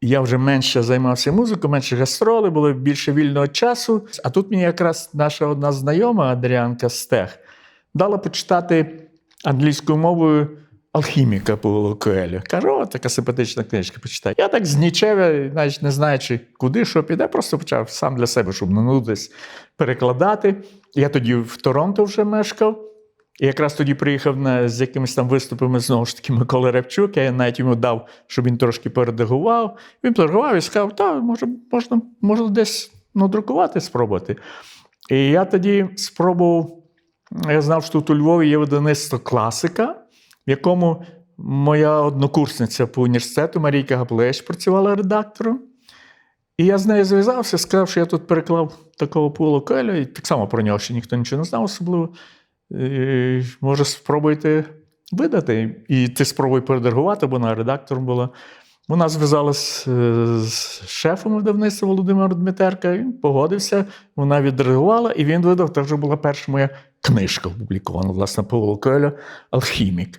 я вже менше займався музикою, менше гастролей, було більше вільного часу. А тут мені якраз наша одна знайома Адріанка Стех дала почитати англійською мовою алхіміка Павло Коелю. Каже, о, така симпатична книжка, почитай. Я так з нічеве, навіть не знаючи, куди що піде, просто почав сам для себе, щоб не нудитись, перекладати. Я тоді в Торонто вже мешкав. І якраз тоді приїхав на, з якимись там виступами знову ж таки Микола Рябчук. Я навіть йому дав, щоб він трошки передагував. Він передагував і сказав, та може, можна, можна десь надрукувати, спробувати. І я тоді спробував. Я знав, що тут у Львові є видавництво класика, в якому моя однокурсниця по університету Марійка Гаплеш працювала редактором. І я з нею зв'язався, сказав, що я тут переклав такого Пула Коеля, і так само про нього ще ніхто нічого не знав особливо. Може, спробуйте видати. І ти спробуй передергувати, бо вона редактором була. Вона зв'язалась е, з шефом видавництва Володимиром Дмитерка, він погодився, вона відреагувала, і він видав. Це вже була перша моя книжка опублікована, власне, Павло Коеля Алхімік.